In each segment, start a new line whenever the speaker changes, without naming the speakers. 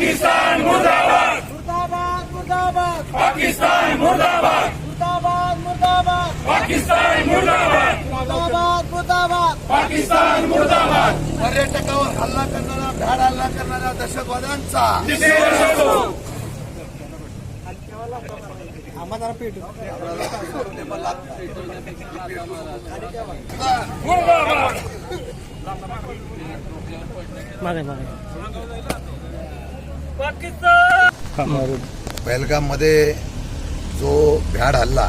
पाकिस्तान मुर्दाबाद.
मुर्दाबाद मुर्दाबाद.
पाकिस्तान मुर्दाबाद.
मुर्दाबाद मुर्दाबाद.
पाकिस्तान मुर्दाबाद.
मुर्दाबाद मुर्दाबाद.
पाकिस्तान मुर्दाबाद.
पर्यटकावर हल्ला करणारा भ्याड हल्ला करणाऱ्या दहशतवाद्यांचा. आम्हाला पेटू
मुर्दाबाद.
पहलगाममध्ये जो भ्याड हल्ला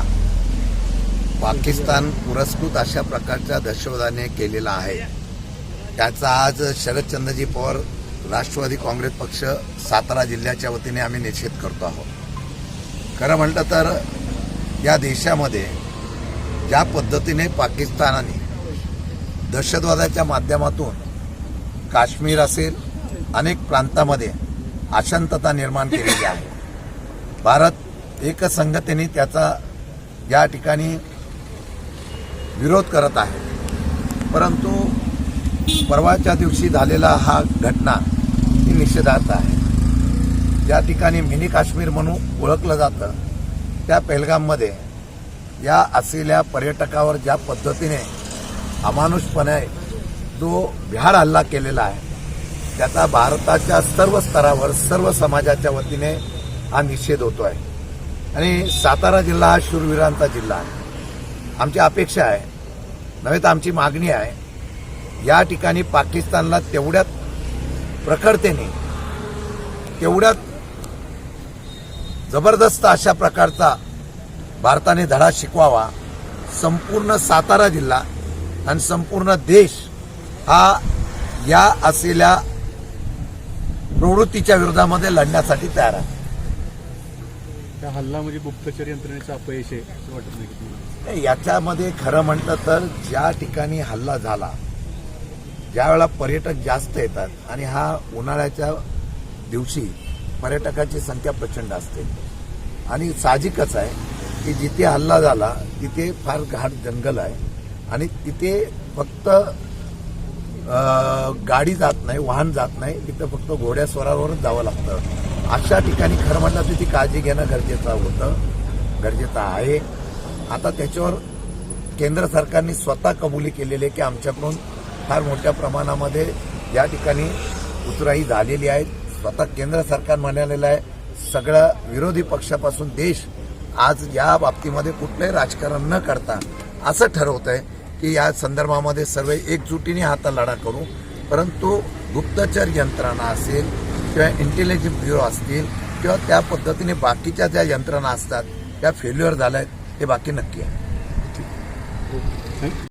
पाकिस्तान पुरस्कृत अशा प्रकारच्या दहशतवादाने केलेला आहे. त्याचा आज शरदचंद्रजी पवार राष्ट्रवादी काँग्रेस पक्ष सातारा जिल्ह्याच्या वतीने आम्ही निषेध करतो आहोत. खरं म्हटलं तर या देशामध्ये ज्या पद्धतीने पाकिस्तानाने दहशतवादाच्या माध्यमातून काश्मीर असेल अनेक प्रांतामध्ये अशांतता निर्माण केलेली आहे. भारत एकसंगतेने त्याचा या ठिकाणी विरोध करत आहे. परंतु परवाच्या दिवशी झालेला हा घटना ही निषेधार्थ आहे. ज्या ठिकाणी मिनी काश्मीर म्हणून ओळखलं जातं त्या पेहलगाममध्ये या असलेल्या पर्यटकावर ज्या पद्धतीने अमानुषपणे जो भ्याड हल्ला केलेला आहे त्याचा भारताच्या सर्व स्तरावर सर्व समाजाच्या वतीने हा निषेध होतो आहे आणि सातारा जिल्हा हा शूरवीरांचा जिल्हा आहे. आमची अपेक्षा आहे नव्हे तर आमची मागणी आहे या ठिकाणी पाकिस्तानला तेवढ्यात प्रखरतेने तेवढ्यात जबरदस्त अशा प्रकारचा भारताने धडा शिकवावा संपूर्ण सातारा जिल्हा आणि संपूर्ण देश हा या असलेल्या प्रवृत्तीच्या विरोधामध्ये लढण्यासाठी तयार आहे.
त्या हल्ला म्हणजे गुप्तचर यंत्रणेचं अपयश आहे असं वाटत नाही
याच्यामध्ये खरं म्हटलं तर ज्या ठिकाणी हल्ला झाला ज्या वेळेला पर्यटक जास्त येतात आणि हा उन्हाळ्याच्या दिवशी पर्यटकाची संख्या प्रचंड असते. आणि साहजिकच आहे की जिथे हल्ला झाला तिथे फार घाट जंगल आहे आणि तिथे फक्त गाडी जात नाही वाहन जात नाही तिथं फक्त घोड्या स्वरावरच जावं लागतं. अशा ठिकाणी खरं म्हणलं तर ती काळजी घेणं गरजेचं होतं गरजेचं आहे. आता त्याच्यावर केंद्र सरकारने स्वतः कबुली केलेली आहे की आमच्याकडून फार मोठ्या प्रमाणामध्ये या ठिकाणी उतराई झालेली आहे. स्वतः केंद्र सरकार म्हणालेलं आहे सगळ्या विरोधी पक्षापासून देश आज या बाबतीमध्ये कुठलंही राजकारण न करता असं ठरवत आहे की या संदर्भामध्ये सर्व एकजुटीने हाता लढा करू. परंतु गुप्तचर यंत्रणा असेल किंवा इंटेलिजन्स ब्युरो असतील किंवा त्या पद्धतीने बाकीच्या ज्या यंत्रणा असतात त्या फेल्युअर झाल्या आहेत हे बाकी नक्की आहे.